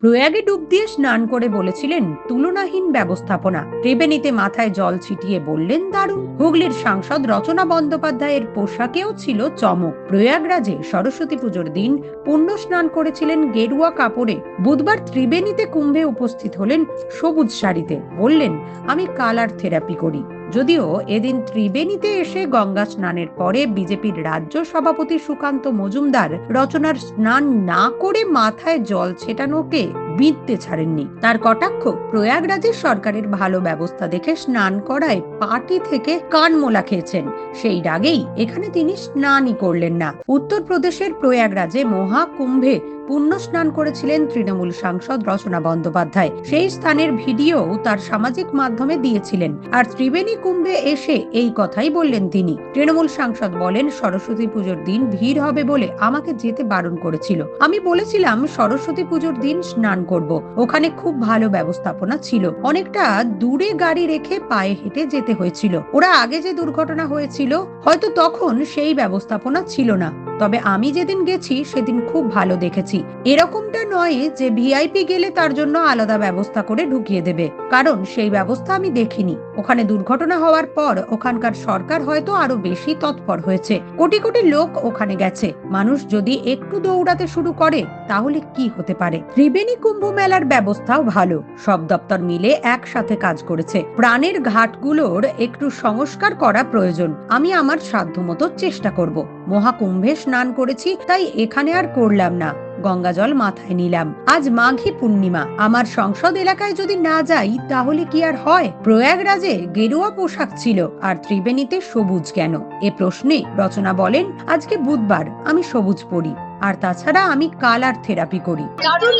প্রয়াগে ডুব দিয়ে স্নান করে বলেছিলেন, তুলনাহীন ব্যবস্থাপনা। ত্রিবেণীতে মাথায় জল ছিটিয়ে বললেন দারুণ। হুগলির সাংসদ রচনা বন্দ্যোপাধ্যায়ের পোশাকেও ছিল চমক। প্রয়াগরাজে সরস্বতী পুজোর দিন পুণ্য স্নান করেছিলেন গেরুয়া কাপড়ে। বুধবার ত্রিবেণীতে কুম্ভে উপস্থিত হলেন সবুজ শাড়িতে। বললেন, আমি কালার থেরাপি করি। যদিও এদিন ত্রিবেণীতে এসে গঙ্গা স্নানের পরে বিজেপির রাজ্য সভাপতি সুকান্ত মজুমদার রচনার স্নান না করে মাথায় জল ছেটানোকে বিঁধতে ছাড়েননি। তার কটাক্ষ প্রয়াগরাজের সরকারের ভালো ব্যবস্থা দেখে স্নান করায় পার্টি থেকে কানমোলা খেয়েছেন। সেই রাগেই এখানে তিনি স্নানই করলেন না। উত্তরপ্রদেশের প্রয়াগরাজে মহাকুম্ভে পুণ্য স্নান করেছিলেন তৃণমূল সাংসদ রচনা বন্দ্যোপাধ্যায়। সেই স্থানের ভিডিও তার সামাজিক মাধ্যমে দিয়েছিলেন। আর ত্রিবেণী কুম্ভে এসে এই কথাই বললেন তিনি। তৃণমূল সাংসদ বলেন, সরস্বতী পুজোর দিন ভিড় হবে বলে আমাকে যেতে বারণ করেছিল। আমি বলেছিলাম, সরস্বতী পুজোর দিন স্নান করব। ওখানে খুব ভালো ব্যবস্থাপনা ছিল। অনেকটা দূরে গাড়ি রেখে পায়ে হেঁটে যেতে হয়েছিল। ওরা আগে যে দুর্ঘটনা হয়েছিল, হয়তো তখন সেই ব্যবস্থাপনা ছিল না। তবে আমি যেদিন গেছি, সেদিন খুব ভালো দেখেছি। এরকমটা নয় যে ভিআইপি গেলে তার জন্য আলাদা ব্যবস্থা করে ঢুকিয়ে দেবে। কারণ সেই ব্যবস্থা আমি দেখিনি। ওখানে দুর্ঘটনা হওয়ার পর ওখানকার সরকার হয়তো আরও বেশি তৎপর হয়েছে। কোটি কোটি লোক ওখানে গেছে। মানুষ যদি একটু দৌড়াতে শুরু করে, তাহলে কি হতে পারে? ত্রিবেণী কুম্ভ মেলার ব্যবস্থাও ভালো। সব দপ্তর মিলে একসাথে কাজ করেছে। প্রাণের ঘাটগুলোর একটু সংস্কার করা প্রয়োজন। আমি আমার সাধ্যমতো চেষ্টা করব। মহাকুম্ভে স্নান করেছি, তাই এখানে আর করলাম না। গঙ্গা জল মাথায় নিলাম। আজ মাঘী পূর্ণিমা। আমার সংসদ এলাকায় যদি না যাই, তাহলে কি আর হয়? প্রয়াগরাজে গেরুয়া পোশাক ছিল, আর ত্রিবেণীতে সবুজ কেন? এ প্রশ্নে রচনা বলেন, আজকে বুধবার। আমি সবুজ পরি। আর তাছাড়া আমি কালার থেরাপি করি।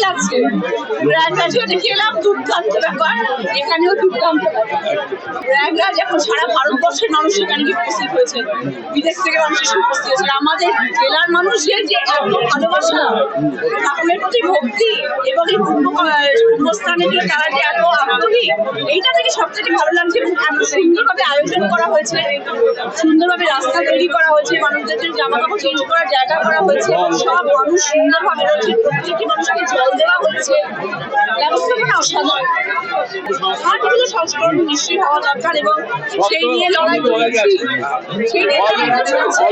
লাগছে। এখানেও এখন ভারতবর্ষের মানুষ এখানে হয়েছে। বিদেশ থেকে আমাদের জেলার মানুষের এবং এইটা থেকে সব থেকে ভালো লাগছে আয়োজন করা হয়েছে। সুন্দরভাবে রাস্তা তৈরি করা হয়েছে। মানুষদের জন্য জামা কাপড় চেঞ্জ করার জায়গা করা হয়েছে মানুষ সুন্দরভাবে রয়েছে প্রত্যেকটি মানুষকে জল দেওয়া হচ্ছে। ব্যবস্থাপনা অসাধারণ। আর সংস্করণ নিশ্চয়ই হওয়া দরকার এবং সেই নিয়ে লড়াই করছি। সেই নিয়ে লড়াই চলছে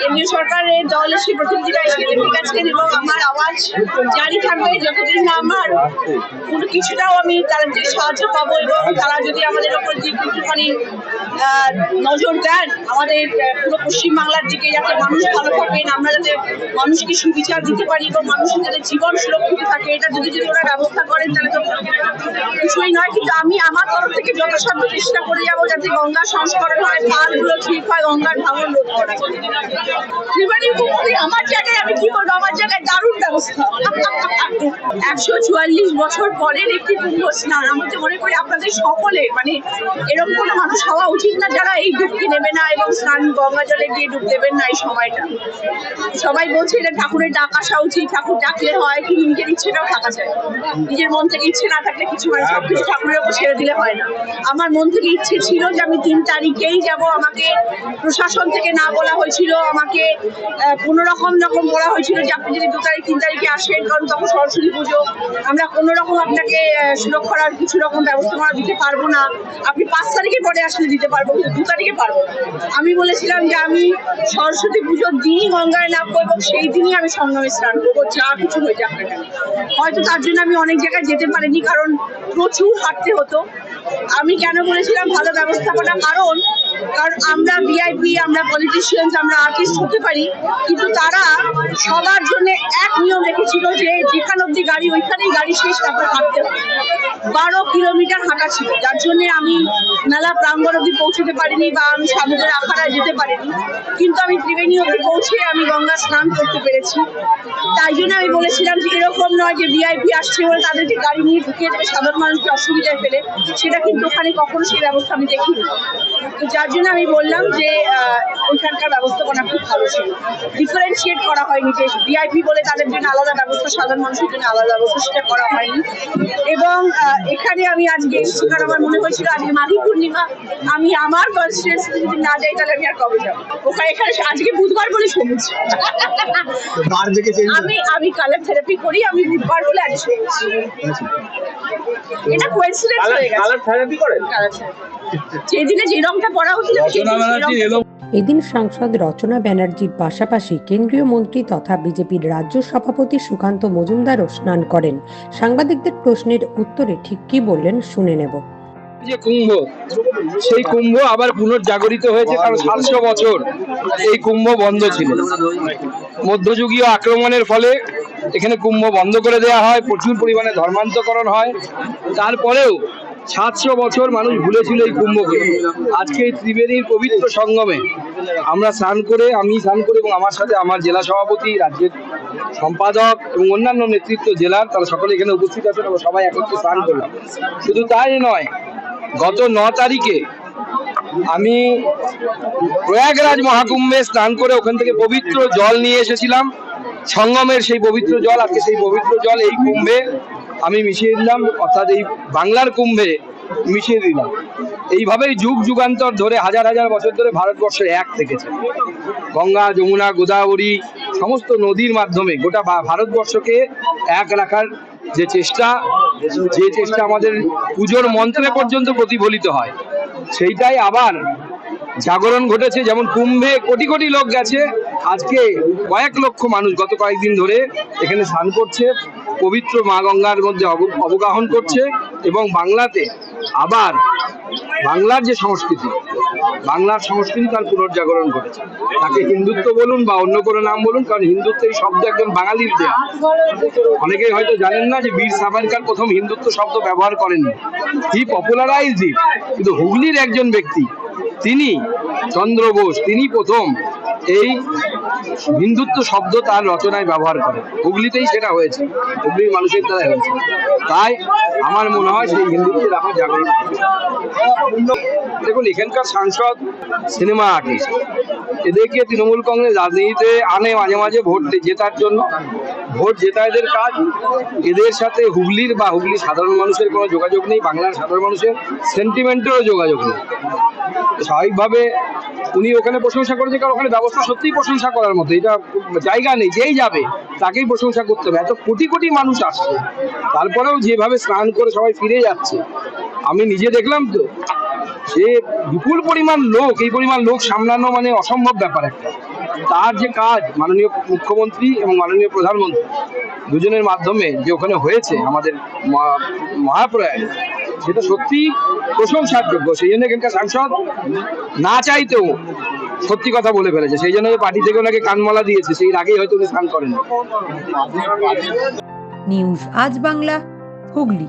কেন্দ্রীয় সরকারের দল এসে প্রতিনিধিরা এসে দেখে গেছেন এবং আমার আওয়াজ জারি থাকবে, যতদিন না আমার কোনো কিছুটাও আমি তাদের সাহায্য পাবো এবং তারা যদি আমাদের ওপর দিকে একটুখানি নজর দেন, আমাদের পুরো পশ্চিমবাংলার দিকে যাতে মানুষ ভালো থাকেন, আমরা যাতে মানুষকে সুবিচার দিতে পারি এবং মানুষের যাতে জীবন সুরক্ষিত থাকে, এটা যদি যদি ওরা ব্যবস্থা করেন, তাহলে তো কিছুই নয়। কিন্তু আমি আমার তরফ থেকে যথাসাধ্য চেষ্টা করে যাব যাতে গঙ্গা সংস্করণ হয়, পালগুলো ঠিক হয়, গঙ্গার ভাঙন রোধ করা আমার জায়গায় আমি কি করব? আমার জায়গায় দারুণ ব্যবস্থা। একশো চুয়াল্লিশ বছর পরের একটি কুম্ভ স্নান। আমি তো মনে করি আপনাদের সকলে মানে এরকম কোনো মানুষ হওয়া উচিত না যারা এই ডুবকি নেবে না এবং স্নান গঙ্গা জলে গিয়ে ডুব দেবেন না এই সময়টা। সবাই বলছে এটা ঠাকুরের ডাক আসা উচিত ঠাকুর ডাকলে হয় কিন্তু নিজের ইচ্ছেটাও থাকা চাই নিজের মন থেকে ইচ্ছে না থাকলে কিছু হয় না সবকিছু ঠাকুরের উপর ছেড়ে দিলে হয় না। আমার মন থেকে ইচ্ছে ছিল যে আমি তিন তারিখেই যাব। আমাকে প্রশাসন থেকে না বলা হয়েছিল। আমাকে আহ, কোনো রকম রকম বলা হয়েছিল যে আপনি যদি দু তারিখ তিন তারিখে আসেন কারণ তখন সরস্বতী পুজো আমরা কোনো রকম আপনাকে সুরক্ষার কিছু রকম ব্যবস্থাপনা দিতে পারব না। আপনি পাঁচ তারিখে পরে আসলে দিতে পারব কিন্তু দু তারিখে পারব। আমি বলেছিলাম যে আমি সরস্বতী পুজোর দিনই গঙ্গায় নামবো এবং সেই দিনই আমি সঙ্গমে স্নান করব যা কিছু হয়ে যাক না হয়তো তার জন্য আমি অনেক জায়গায় যেতে পারিনি কারণ প্রচুর হাঁটতে হতো। আমি কেন বলেছিলাম ভালো ব্যবস্থাপনা কারণ কারণ আমরা ভিআইপি আমরা পলিটিশিয়ানস আমরা আর্টিস্ট হতে পারি, কিন্তু তারা সবার জন্য এক নিয়ম রেখেছিল যে যেখান অব্দি গাড়ি, ওইখানেই গাড়ি শেষ, তারপর হাঁটতে হবে। বারো কিলোমিটার হাঁটা ছিল, যার জন্য আমি মেলা প্রাঙ্গণ অব্দি পৌঁছতে পারিনি বা আমি সামুদ্রের আখাড়ায় যেতে পারিনি। কিন্তু আমি ত্রিবেণী অব্দি পৌঁছে আমি গঙ্গা স্নান করতে পেরেছি। তাই জন্য আমি বলেছিলাম যে এরকম নয় যে ভিআইপি আসছে বলে তাদেরকে গাড়ি নিয়ে ঢুকিয়ে দেবে। সাধারণ মানুষকে অসুবিধায় ফেলে, সেটা কিন্তু ওখানে কখনো সেই ব্যবস্থা আমি দেখিনি। তো যার জন্য আমি বললাম যে ওইখানকার ব্যবস্থাপনা খুব ভালো ছিল। ডিফারেন্সিয়েট করা হয়নি যে ভিআইপি বলে তাদের জন্য আলাদা ব্যবস্থা সাধারণ মানুষের জন্য আলাদা ব্যবস্থা সেটা করা হয়নি। এবং এখানে আমি আজকে এসেছি কারণ আমার মনে হয়েছিল আজকে মাঘী পূর্ণিমা আমি আমার কনস্টিটিউন্সি যদি না যাই তাহলে আমি আর কবে যাব? ওখানে এখানে আজকে বুধবার বলে সবুজ। আমি আমি কালার থেরাপি করি আমি বুধবার বলে আজ সবুজ। এটা কোইন্সিডেন্স হয়ে গেছে। কালার থেরাপি করেন? কালার যে রংটা পরা উচিত আমি সেই দিনে সেই রংটা এদিন সাংসদ রচনা ব্যানার্জির পাশাপাশি কেন্দ্রীয় মন্ত্রী তথা বিজেপির রাজ্য সভাপতি সুকান্ত মজুমদারও স্নান করেন। সাংবাদিকদের প্রশ্নের উত্তরে ঠিক কি বললেন শুনে নেব। যে কুম্ভ সেই কুম্ভ আবার পুনর্জাগরিত হয়েছে কারণ সাতশো বছর এই কুম্ভ বন্ধ ছিল। মধ্যযুগীয় আক্রমণের ফলে এখানে কুম্ভ বন্ধ করে দেওয়া হয়, প্রচুর পরিমাণে ধর্মান্তকরণ হয়। তারপরেও সাতশো বছর মানুষ ভুলেছিল এই কুম্ভকে। আজকে এই ত্রিবেণীর পবিত্র সঙ্গমে আমরা স্নান করে, আমি স্নান করে এবং আমার সাথে আমার জেলা সভাপতি, রাজ্যের সম্পাদক এবং অন্যান্য নেতৃত্ব জেলার তারা সকলে এখানে উপস্থিত আছেন এবং সবাই একত্রে স্নান করলাম। শুধু তাই নয়, গত ন তারিখে আমি প্রয়াগরাজ মহাকুম্ভে স্নান করে ওখান থেকে পবিত্র জল নিয়ে এসেছিলাম। সঙ্গমের সেই পবিত্র জল, আজকে সেই পবিত্র জল এই কুম্ভে আমি মিশিয়ে দিলাম, অর্থাৎ এই বাংলার কুম্ভে মিশিয়ে দিলাম। এইভাবেই যুগ যুগান্তর ধরে, হাজার হাজার বছর ধরে ভারতবর্ষে এক থেকেছে। গঙ্গা, যমুনা, গোদাবরী, সমস্ত নদীর মাধ্যমে গোটা ভারতবর্ষকে এক রাখার যে চেষ্টা যে চেষ্টা আমাদের পুজোর মন্ত্রে পর্যন্ত প্রতিফলিত হয়, সেইটাই আবার জাগরণ ঘটেছে। যেমন কুম্ভে কোটি কোটি লোক গেছে আজকে কয়েক লক্ষ মানুষ গত কয়েকদিন ধরে এখানে স্নান করছে, পবিত্র মা গঙ্গার মধ্যে অব- অবগাহন করছে এবং বাংলাতে আবার বাংলার যে সংস্কৃতি, বাংলার সংস্কৃতি তার পুনর্জাগরণ ঘটেছে। তাকে হিন্দুত্ব বলুন বা অন্য কোনো নাম বলুন, কারণ হিন্দুত্ব এই শব্দ একজন বাঙালির দেয়া। অনেকেই হয়তো জানেন না যে বীর সাভারকার প্রথম হিন্দুত্ব শব্দ ব্যবহার করেননি। হি পপুলারাইজ ইট, কিন্তু হুগলির একজন ব্যক্তি, তিনি চন্দ্র বোস, তিনি প্রথম এই হিন্দুত্ব শব্দ তার রচনায় ব্যবহার করে। হুগলিতেই সেটা হয়েছে। হুগলির মানুষের দ্বারা হয়েছে। তাই আমার মনে হয় সেই হিন্দুত্বের আমার জাগরণ দেখুন, এখানকার সাংসদ সিনেমা আর্টিস্ট। এদেরকে তৃণমূল কংগ্রেস রাজনীতিতে আনে, মাঝে মাঝে ভোট জেতার জন্য। ভোট জেতা এদের কাজ। এদের সাথে হুগলির বা হুগলির সাধারণ মানুষের কোনো যোগাযোগ নেই, বাংলার সাধারণ মানুষের সেন্টিমেন্টেরও যোগাযোগ নেই। স্বাভাবিকভাবে উনি ওখানে প্রশংসা করেছে, কারণ ওখানে ব্যবস্থা সত্যিই প্রশংসা করার মতো। এটা জায়গা নেই, যেই যাবে, তাকেই প্রশংসা করতে হবে। এত কোটি কোটি মানুষ আসছে। তারপরেও যেভাবে স্নান করে সবাই ফিরে যাচ্ছে, আমি নিজে দেখলাম তো, যে বিপুল পরিমাণ লোক, এই পরিমাণ লোক সামলানো মানে অসম্ভব ব্যাপার একটা। তার যে কাজ, মাননীয় মুখ্যমন্ত্রী এবং মাননীয় প্রধানমন্ত্রী, দুজনের মাধ্যমে যে ওখানে হয়েছে আমাদের মহা- মহাপ্রয়াগ সেটা সত্যি প্রশংসার যোগ্য সেই জন্য এখানকার সাংসদ না চাইতেও সত্যি কথা বলে ফেলেছে। সেই জন্য পার্টি থেকে ওনাকে কানমালা দিয়েছে, সেই আগেই হয়তো উনি স্নান করেন। নিউজ আজ বাংলা, হুগলি।